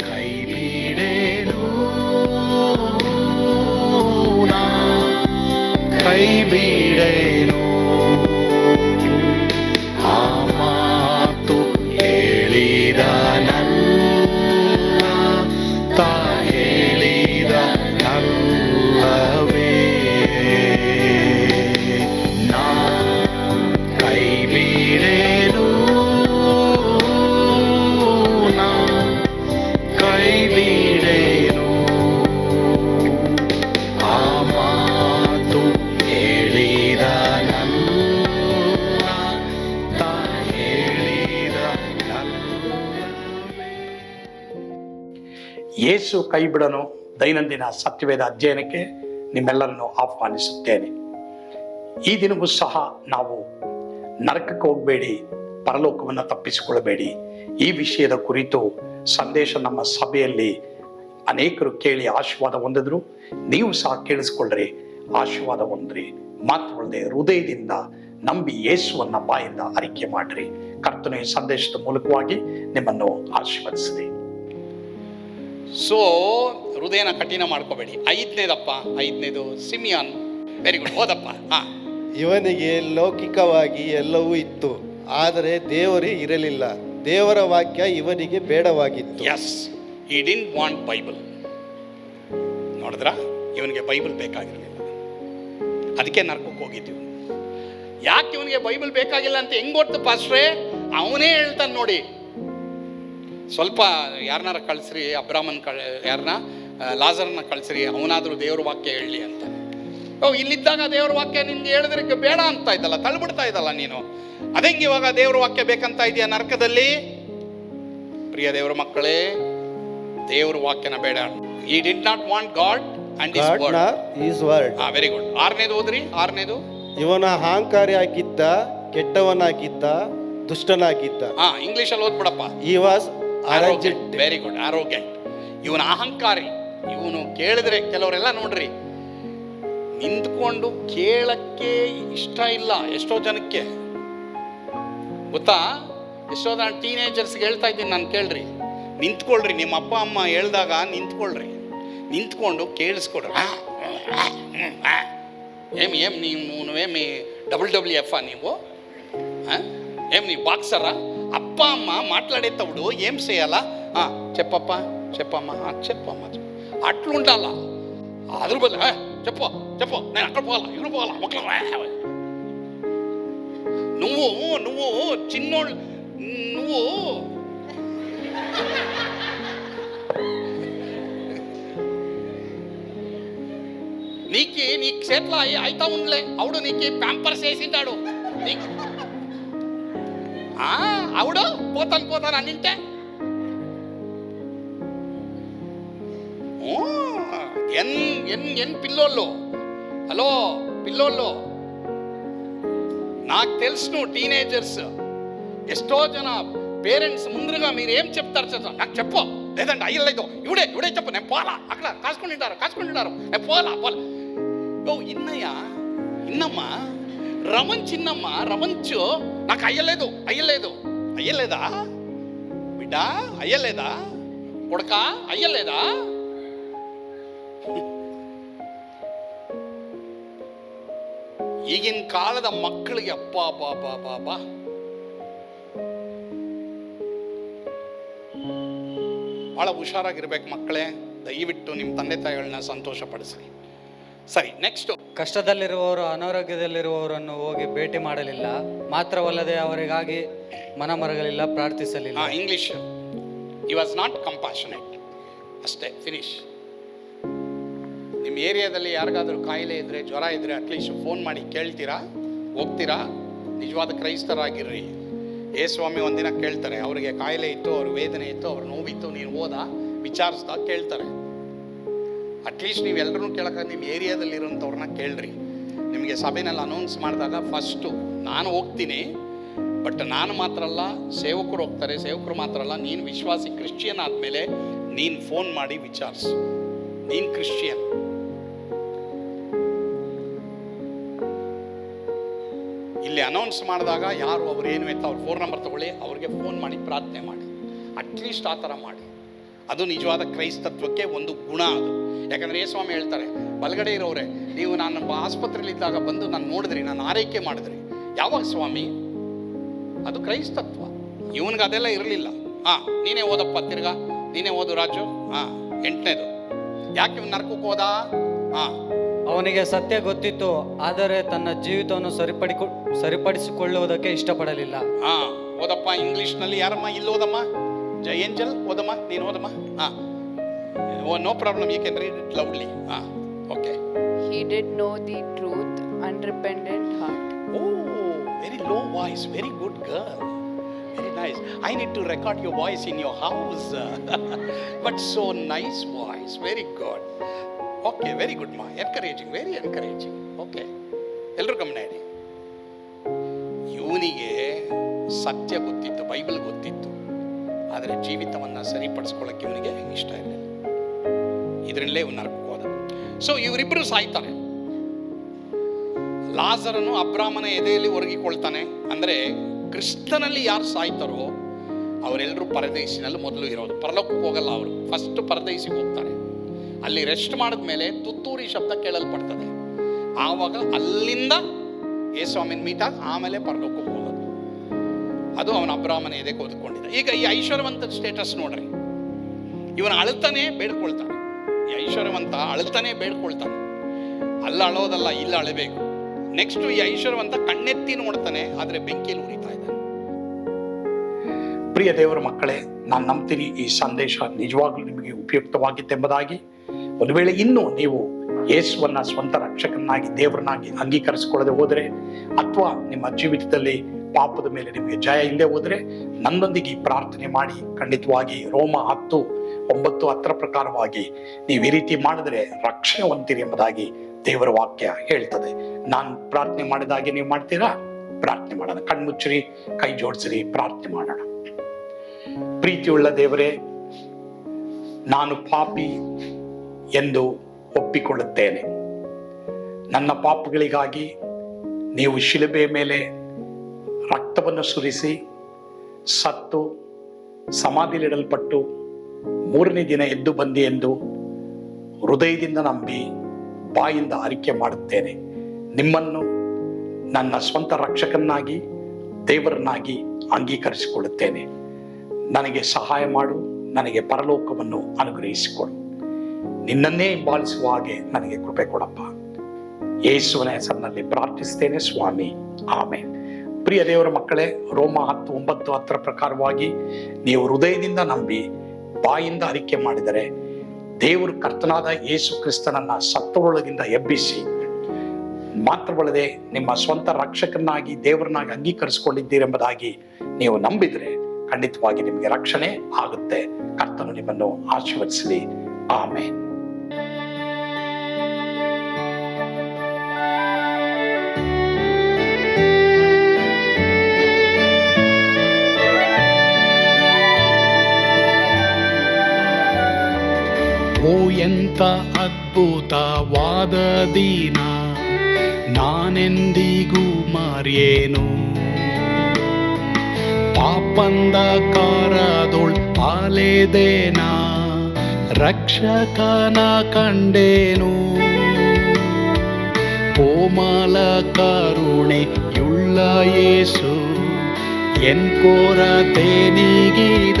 ಕೈ ಬಿಡೇನು ಯೇಸು ಕೈ ಬಿಡನು ದೈನಂದಿನ ಸತ್ಯವೇದ ಅಧ್ಯಯನಕ್ಕೆ ನಿಮ್ಮೆಲ್ಲರನ್ನು ಆಹ್ವಾನಿಸುತ್ತೇನೆ. ಈ ದಿನವೂ ಸಹ ನಾವು ನರಕಕ್ಕೆ ಹೋಗಬೇಡಿ, ಪರಲೋಕವನ್ನು ತಪ್ಪಿಸಿಕೊಳ್ಳಬೇಡಿ. ಈ ವಿಷಯದ ಕುರಿತು ಸಂದೇಶ ನಮ್ಮ ಸಭೆಯಲ್ಲಿ ಅನೇಕರು ಕೇಳಿ ಆಶೀರ್ವಾದ ಹೊಂದಿದ್ರು. ನೀವು ಸಹ ಕೇಳಿಸ್ಕೊಳ್ಳ್ರಿ, ಆಶೀರ್ವಾದ ಹೊಂದ್ರಿ. ಮಾತುಗಳದೆ ಹೃದಯದಿಂದ ನಂಬಿ ಯೇಸುವನ್ನ ಬಾಯಿಂದ ಅರಿಕೆ ಮಾಡ್ರಿ. ಕರ್ತನ ಈ ಸಂದೇಶದ ಮೂಲಕವಾಗಿ ನಿಮ್ಮನ್ನು ಆಶೀರ್ವದಿಸಿದೆ. ಸೊ ಹೃದಯನ ಕಠಿಣ ಮಾಡ್ಕೋಬೇಡಿ. ಐದನೇದಪ್ಪ ಐದನೇದು ಸಿಮಿಯಾನ್. ವೆರಿ ಗುಡ್ ಹೋದಪ್ಪ ಹಾ. ಇವನಿಗೆ ಲೌಕಿಕವಾಗಿ ಎಲ್ಲವೂ ಇತ್ತು ಆದರೆ ದೇವರೇ ಇರಲಿಲ್ಲ. ದೇವರ ವಾಕ್ಯ ಇವನಿಗೆ ಬೇಡವಾಗಿತ್ತು. Yes he didn't want Bible ನೋಡಿದ್ರ? ಇವನಿಗೆ ಬೈಬಲ್ ಬೇಕಾಗಿರಲಿಲ್ಲ. ಅದಕ್ಕೆ ನರ್ಕಕ್ಕೆ ಹೋಗಿದ್ವಿ. ಯಾಕೆ ಇವನಿಗೆ ಬೈಬಲ್ ಬೇಕಾಗಿಲ್ಲ ಅಂತ ಹೆಂಗ್ ಗೊತ್ತು ಪಾಸ್ಟ್ರೇ? ಅವನೇ ಹೇಳ್ತಾನೆ ನೋಡಿ. ಸ್ವಲ್ಪ ಯಾರನ್ನಾರ ಕಳಿಸ್ರಿ ಅಬ್ರಾಹ್ಮನ್ ಕಳ್ ಯಾರನ್ನ ಲಾಜರನ್ನ ಕಳಿಸ್ರಿ ಅವನಾದರೂ ದೇವ್ರ ವಾಕ್ಯ ಹೇಳಲಿ ಅಂತ. ಓ ಇಲ್ಲಿದ್ದಾಗ ದೇವ್ರ ವಾಕ್ಯ ನಿನ್ಗೆ ಹೇಳಿದ್ರೆ ಬೇಡ ಅಂತ ಇದ್ದಲ್ಲ ತಳ್ಬಿಡ್ತಾ ಇದ್ದಲ್ಲ ನೀನು. ಅದಂಗೆ ಇವಾಗ ದೇವ್ರ ವಾಕ್ಯ ಬೇಕಂತ ಇದೆಯಾ ನರಕದಲ್ಲಿ? ಪ್ರಿಯ ದೇವರ ಮಕ್ಕಳೇ ದೇವ್ರ ವಾಕ್ಯನ ಬೇಡ. He did not want God and his word very good ಆರನೇದು ಓದ್ರಿ ಆರನೇದು? ಇವನ ಅಹಂಕಾರಿಯಾಗಿದ್ದ ಕೆಟ್ಟವನಾಗಿದ್ದ ದುಷ್ಟನಾಗಿದ್ದ. ಹಾ ಇಂಗ್ಲಿಷ್ ಅಲ್ಲಿ ಓದ್ಬಿಡಪ್ಪ. ಈ ವಾಸ್ ವೆರಿ ಗುಡ್ ಆರೋಗ್ಯಂಟ್ ಇವನು ಅಹಂಕಾರಿ ಇವನು ಕೇಳಿದ್ರೆ ಕೆಲವರೆಲ್ಲ ನೋಡ್ರಿ ನಿಂತ್ಕೊಂಡು ಕೇಳಕ್ಕೆ ಇಷ್ಟ ಇಲ್ಲ ಎಷ್ಟೋ ಜನಕ್ಕೆ. ಗೊತ್ತಾ? ಎಷ್ಟೋ ಜನ ಟೀನೇಜರ್ಸ್ಗೆ ಹೇಳ್ತಾ ಇದ್ದೀನಿ ನಾನು ಕೇಳ್ರಿ. ನಿಂತ್ಕೊಳ್ರಿ ನಿಮ್ಮ ಅಪ್ಪ ಅಮ್ಮ ಹೇಳ್ದಾಗ ನಿಂತ್ಕೊಳ್ರಿ. ನಿಂತ್ಕೊಂಡು ಕೇಳಿಸ್ಕೊಡ್ರಿ. ಏಮ್ ಏಮ್ ನೀವು ಏಮಿ ಡಬಲ್ ಡಬ್ಲ್ಯೂ ಎಫ್ ಆ ನೀವು? ಏಮ್ ನೀವು ಬಾಕ್ಸರಾ అప్ప అమ్మ మాట్లాడేటప్పుడు ఏం చేయాలా? చెప్పప్పా చెప్పమ్మా చెప్పమ్మా అట్లుండాలా? అదురు చెప్పు చెప్పు. నేను అక్కడ పోవాలా? ఇక్కడ పోవాలా? ఒకళ్ళు నువ్వు నువ్వు చిన్నోళ్ళు నువ్వు. నీకి నీ చేతిలో అయి- అయితా ఉండలే అవుడు నీకు ప్యాంపర్స్ వేసింటాడు. నీకు ఆ, పోతాను పోతాను అనింటే ఎన్ ఎన్ ఎన్ పిల్లోళ్ళు. హలో పిల్లోళ్ళు. నాకు తెలుసును టీనేజర్స్ ఎಷ್ಟೋ జన పేరెంట్స్ ముందుగా మీరు ఏం చెప్తారు చదువు నాకు చెప్పు. లేదంటే అయ్యలేదు ఇవిడే ఇవిడే చెప్పు. నేను పోలా అక్కడ కాసుకుంటుంటారు కాసుకుంటుంటారు నేను పోలా పోలా ఓ ఇన్నయ్యా ఇన్నమ్మా. రమణ్ చిన్నమ్మ రమంచు నాకు అయ్యలేదు అయ్యలేదు అయ్యలేదా బిడ్డ అయ్యలేదా కొడక అయ్యలేదా ಈಗಿನ ಕಾಲದ ಮಕ್ಕಳಿಗೆ ಅಪ್ಪ ಪಾಪ ಪಾಪ ಭಾಳ ಹುಷಾರಾಗಿರ್ಬೇಕು ಮಕ್ಕಳೇ ದಯವಿಟ್ಟು ನಿಮ್ಮ ತಂದೆ ತಾಯಿಗಳನ್ನ ಸಂತೋಷಪಡಿಸಿ ಸರಿ ನೆಕ್ಸ್ಟ್ ಕಷ್ಟದಲ್ಲಿರುವವರು, ಅನಾರೋಗ್ಯದಲ್ಲಿರುವವರನ್ನು ಹೋಗಿ ಭೇಟಿ ಮಾಡಲಿಲ್ಲ. ಮಾತ್ರವಲ್ಲದೆ ಅವರಿಗಾಗಿ ಮನಮರಗಲಿಲ್ಲ, ಪ್ರಾರ್ಥಿಸಲಿಲ್ಲ. English he was not compassionate ಅಷ್ಟೇ ಫಿನಿಶ್ ನಿಮ್ಮ ಏರಿಯಾದಲ್ಲಿ ಯಾರಿಗಾದರೂ ಕಾಯಿಲೆ ಇದ್ರೆ, ಜ್ವರ ಇದ್ರೆ ಅಟ್ಲೀಸ್ಟ್ ಫೋನ್ ಮಾಡಿ ಕೇಳ್ತೀರಾ? ಹೋಗ್ತೀರಾ? ನಿಜವಾದ ಕ್ರೈಸ್ತರಾಗಿರ್ರಿ. ಏ ಸ್ವಾಮಿ ಒಂದಿನ ಕೇಳ್ತಾರೆ, ಅವರಿಗೆ ಕಾಯಿಲೆ ಇತ್ತು, ಅವ್ರ ವೇದನೆ ಇತ್ತು, ಅವ್ರ ನೋವಿತ್ತು, ನೀನು ಹೋದ? ವಿಚಾರಿಸ್ದ ಕೇಳ್ತಾರೆ. ಅಟ್ಲೀಸ್ಟ್ ನೀವೆಲ್ಲರೂ ಕೇಳಕ್ಕೆ ನಿಮ್ಮ ಏರಿಯಾದಲ್ಲಿ ಇರೋಂಥವ್ರನ್ನ ಕೇಳ್ರಿ. ನಿಮಗೆ ಸಭೆನಲ್ಲಿ ಅನೌನ್ಸ್ ಮಾಡಿದಾಗ ಫಸ್ಟು ನಾನು ಹೋಗ್ತೀನಿ ಬಟ್ ನಾನು ಮಾತ್ರ ಅಲ್ಲ, ಸೇವಕರು ಹೋಗ್ತಾರೆ, ಸೇವಕರು ಮಾತ್ರ ಅಲ್ಲ, ನೀನು ವಿಶ್ವಾಸಿ ಕ್ರಿಶ್ಚಿಯನ್ ಆದಮೇಲೆ ನೀನು ಫೋನ್ ಮಾಡಿ ವಿಚಾರಿಸು. ನೀನು ಕ್ರಿಶ್ಚಿಯನ್. ಇಲ್ಲಿ ಅನೌನ್ಸ್ ಮಾಡಿದಾಗ ಯಾರು ಅವ್ರು ಏನು ಅಂತ ಅವ್ರ ಫೋನ್ ನಂಬರ್ ತಗೊಳ್ಳಿ, ಅವ್ರಿಗೆ ಫೋನ್ ಮಾಡಿ ಪ್ರಾರ್ಥನೆ ಮಾಡಿ. ಅಟ್ಲೀಸ್ಟ್ ಆ ಥರ ಮಾಡಿ. ಅದು ನಿಜವಾದ ಕ್ರೈಸ್ತತ್ವಕ್ಕೆ ಒಂದು ಗುಣ ಅದು. ಯಾಕಂದರೆ ಏ ಸ್ವಾಮಿ ಹೇಳ್ತಾರೆ ಬಲಗಡೆ ಇರೋರೆ ನೀವು ನಾನು ಆಸ್ಪತ್ರೆಯಲ್ಲಿ ಇದ್ದಾಗ ಬಂದು ನಾನು ನೋಡಿದ್ರಿ ನಾನು ಆರೈಕೆ ಮಾಡಿದ್ರಿ. ಯಾವಾಗ ಸ್ವಾಮಿ? ಅದು ಕ್ರೈಸ್ತತ್ವ. ಇವನಿಗೆ ಅದೆಲ್ಲ ಇರಲಿಲ್ಲ. ಹಾಂ ನೀನೇ ಓದಪ್ಪ ತಿರ್ಗಾ ನೀನೇ ಓದು ರಾಜು. ಹಾಂ ಎಂಟನೇದು. ಯಾಕೆ ಇವ್ನು ನರ್ಕಕ್ಕೆ ಹೋದ? ಹಾಂ. ಅವನಿಗೆ ಸತ್ಯ ಗೊತ್ತಿತ್ತು ಆದರೆ ತನ್ನ ಜೀವಿತವನ್ನು ಸರಿಪಡಿಕೊ ಸರಿಪಡಿಸಿಕೊಳ್ಳುವುದಕ್ಕೆ ಇಷ್ಟಪಡಲಿಲ್ಲ. ಹಾಂ ಓದಪ್ಪ ಇಂಗ್ಲೀಷ್ನಲ್ಲಿ ಯಾರಮ್ಮ ಇಲ್ಲಿ ಓದಮ್ಮ ಏಂಜಲ್ ಓದಮ್ಮ ನೀನು ಓದಮ್ಮ? ಹಾಂ. ಓ no problem you can read it loudly ಹಾಂ okay He did know the truth, unrepentant heart. Oh very low voice very good girl very nice I need to record your voice in your house but so nice voice very good okay very good ಮಾ encouraging very encouraging okay ಎಲ್ಲರೂ ಗಮನ ಇಡಿ. ಇವನಿಗೆ ಸತ್ಯ ಗೊತ್ತಿತ್ತು Bible ಗೊತ್ತಿತ್ತು. ಆದರೆ ಜೀವಿತವನ್ನು ಸರಿಪಡಿಸ್ಕೊಳ್ಳೋಕ್ಕೆ ಇವನಿಗೆ ಇಷ್ಟ ಇದೆ ಇದರಲ್ಲೇ ಇವನು ಹೋದ. ಸೊ ಇವರಿಬ್ಬರು ಸಾಯ್ತಾರೆ. ಲಾಜರನು ಅಬ್ರಾಮನ ಎದೆಯಲ್ಲಿ ಒರಗಿಕೊಳ್ತಾನೆ. ಅಂದರೆ ಕ್ರಿಸ್ತನಲ್ಲಿ ಯಾರು ಸಾಯ್ತಾರೋ ಅವರೆಲ್ಲರೂ ಪರದೇಶಿನಲ್ಲಿ ಮೊದಲು ಇರೋದು. ಪರಲೋಕಕ್ಕೆ ಹೋಗಲ್ಲ ಅವರು. ಫಸ್ಟ್ ಪರದೇಶಿಗೆ ಹೋಗ್ತಾರೆ. ಅಲ್ಲಿ ರೆಸ್ಟ್ ಮಾಡಿದ ಮೇಲೆ ತುತ್ತೂರಿ ಶಬ್ದ ಕೇಳಲ್ಪಡ್ತದೆ. ಆವಾಗ ಅಲ್ಲಿಂದ ಯೇಸ್ವಾಮಿನ ಮೀಟ್ ಆಗಿ ಆಮೇಲೆ ಪರಲೋಕಕ್ಕೆ ಹೋಗೋದು ಅದು ಅವನ ಅಬ್ರಾಮನ ಎದೆ ಓದ್ಕೊಂಡಿದ್ದ ಈಗ ಈ ಐಶ್ವರ್ಯವಂತ ಸ್ಟೇಟಸ್ ನೋಡ್ರಿ. ಇವನು ಅಳ್ತಾನೆ ಬೇಡ್ಕೊಳ್ತಾನೆ. ಈ ಐಶ್ವರ್ಯವಂತ ಅಳ್ತಾನೆ ಬೇಡ್ಕೊಳ್ತಾನೆ. ಅಲ್ಲ ಅಳೋದಲ್ಲ, ಇಲ್ಲ ಅಳಬೇಕು. ನೆಕ್ಸ್ಟ್ ಈ ಐಶ್ವರ್ಯವಂತ ಕಣ್ಣೆತ್ತಿ ನೋಡ್ತಾನೆ, ಆದರೆ ಬೆಂಕಿಯಲ್ಲಿ ಉರಿತಾ ಇದ್ದಾನೆ. ಪ್ರಿಯ ದೇವರ ಮಕ್ಕಳೇ, ನಾನು ನಂಬ್ತೀನಿ ಈ ಸಂದೇಶ ನಿಜವಾಗ್ಲೂ ನಿಮಗೆ ಉಪಯುಕ್ತವಾಗಿತ್ತೆಂಬುದಾಗಿ ಒಂದು ವೇಳೆ ಇನ್ನೂ ನೀವು ಯೇಸುವನ್ನ ಸ್ವಂತ ರಕ್ಷಕನಾಗಿ, ದೇವರನ್ನಾಗಿ ಅಂಗೀಕರಿಸಿಕೊಳ್ಳದೆ ಹೋದರೆ, ಅಥವಾ ನಿಮ್ಮ ಜೀವಿತದಲ್ಲಿ ಪಾಪದ ಮೇಲೆ ನಿಮಗೆ ಜಯ ಇಲ್ಲದೆ ಹೋದ್ರೆ ನನ್ನೊಂದಿಗೆ ಈ ಪ್ರಾರ್ಥನೆ ಮಾಡಿ ಖಂಡಿತವಾಗಿ ರೋಮ ಹತ್ತು ಒಂಬತ್ತು ಹತ್ತರ ಪ್ರಕಾರವಾಗಿ ನೀವು ಈ ರೀತಿ ಮಾಡಿದ್ರೆ ರಕ್ಷಣೆ ಹೊಂದಿರಿ ಎಂಬುದಾಗಿ ದೇವರ ವಾಕ್ಯ ಹೇಳ್ತದೆ. ನಾನು ಪ್ರಾರ್ಥನೆ ಮಾಡಿದಾಗೆ ನೀವು ಮಾಡ್ತೀರಾ? ಪ್ರಾರ್ಥನೆ ಮಾಡೋಣ. ಕಣ್ಮುಚ್ಚಿರಿ, ಕೈ ಜೋಡಿಸಿರಿ, ಪ್ರಾರ್ಥನೆ ಮಾಡೋಣ. ಪ್ರೀತಿಯುಳ್ಳ ದೇವರೇ, ನಾನು ಪಾಪಿ ಎಂದು ಒಪ್ಪಿಕೊಳ್ಳುತ್ತೇನೆ. ನನ್ನ ಪಾಪಗಳಿಗಾಗಿ ನೀವು ಶಿಲುಬೆ ಮೇಲೆ ರಕ್ತವನ್ನು ಸುರಿಸಿ, ಸತ್ತು ಸಮಾಧಿಲಿಡಲ್ಪಟ್ಟು ಮೂರನೇ ದಿನ ಎದ್ದು ಬಂದಿ ಎಂದು ಹೃದಯದಿಂದ ನಂಬಿ ಬಾಯಿಂದ ಆರಿಕೆ ಮಾಡುತ್ತೇನೆ. ನಿಮ್ಮನ್ನು ನನ್ನ ಸ್ವಂತ ರಕ್ಷಕನಾಗಿ ದೇವರನ್ನಾಗಿ ಅಂಗೀಕರಿಸಿಕೊಳ್ಳುತ್ತೇನೆ. ನನಗೆ ಸಹಾಯ ಮಾಡು, ನನಗೆ ಪರಲೋಕವನ್ನು ಅನುಗ್ರಹಿಸಿಕೊಡು. ನಿನ್ನನ್ನೇ ಹಿಂಬಾಲಿಸುವ ಹಾಗೆ ನನಗೆ ಕೃಪೆ ಕೊಡಪ್ಪ. ಯೇಸುವನ ಹೆಸರಿನಲ್ಲಿ ಪ್ರಾರ್ಥಿಸ್ತೇನೆ ಸ್ವಾಮಿ. ಆಮೇಲೆ ಪ್ರಿಯ ದೇವರ ಮಕ್ಕಳೇ, ರೋಮ ಹತ್ತು ಒಂಬತ್ತು ಹತ್ತರ ಪ್ರಕಾರವಾಗಿ ನೀವು ಹೃದಯದಿಂದ ನಂಬಿ ಬಾಯಿಂದ ಅರಿಕೆ ಮಾಡಿದರೆ ದೇವರು ಕರ್ತನಾದ ಯೇಸು ಕ್ರಿಸ್ತನನ್ನ ಸತ್ತರೊಳಗಿಂದ ಎಬ್ಬಿಸಿ ಮಾತ್ರವಲ್ಲದೆ ನಿಮ್ಮ ಸ್ವಂತ ರಕ್ಷಕನಾಗಿ ದೇವರನ್ನಾಗಿ ಅಂಗೀಕರಿಸಿಕೊಂಡಿದ್ದೀರೆಂಬುದಾಗಿ ನೀವು ನಂಬಿದರೆ ಖಂಡಿತವಾಗಿ ನಿಮಗೆ ರಕ್ಷಣೆ ಆಗುತ್ತೆ. ಕರ್ತನು ನಿಮ್ಮನ್ನು ಆಶೀರ್ವದಿಸಲಿ. ಆಮೇಲೆ ಎಂತ ಅದ್ಭುತವಾದ ದಿನ ನಾನೆಂದಿಗೂ ಮಾರಿಯೇನು? ಪಾಪಂದ ಕಾರದೊಳ್ ಪಾಲೆದೇನ? ರಕ್ಷಕನ ಕಂಡೇನು? ಕೋಮಲ ಯೇಸು ಎನ್ ಕೊರತೆ ನೀಗಿದ?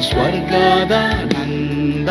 ಸ್ವರ್ಗದ ನಂದ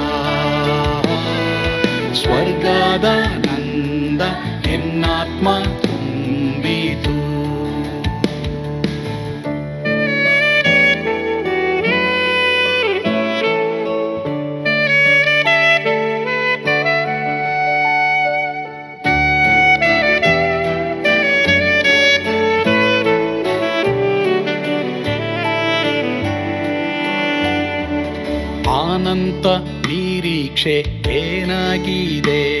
ಸ್ವರ್ಗದ ನಂದ ಎನ್ನಾತ್ಮ ತುಂಬಿತು. ಆನಂತ ನಿರೀಕ್ಷೆ ಏನಾಗಿದೆ?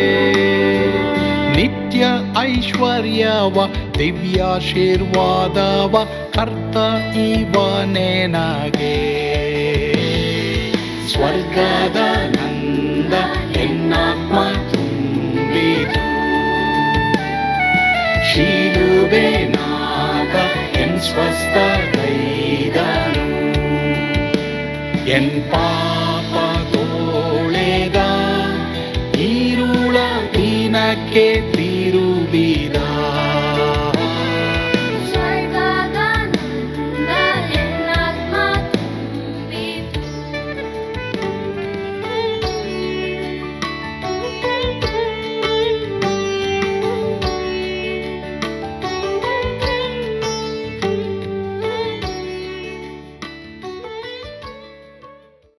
ಐಶ್ವರ್ಯವ, ದಿವ್ಯಾಶೀರ್ವಾದವ, ಕರ್ತ ಇವನೇನಾಗೆ ಸ್ವರ್ಗದ ನಂದ ಹೆಣ್ಣಾತ್ಮ ತುಂಬಿತು. ಶೀಲುವೆ ನಾಗ ಎನ್ ಸ್ವಸ್ಥ ಕೈದನು. ಎನ್ ಪಾಪ ತೋಳೆದ, ಈರುಳ ದೀನಕ್ಕೆ ತೀರು be done.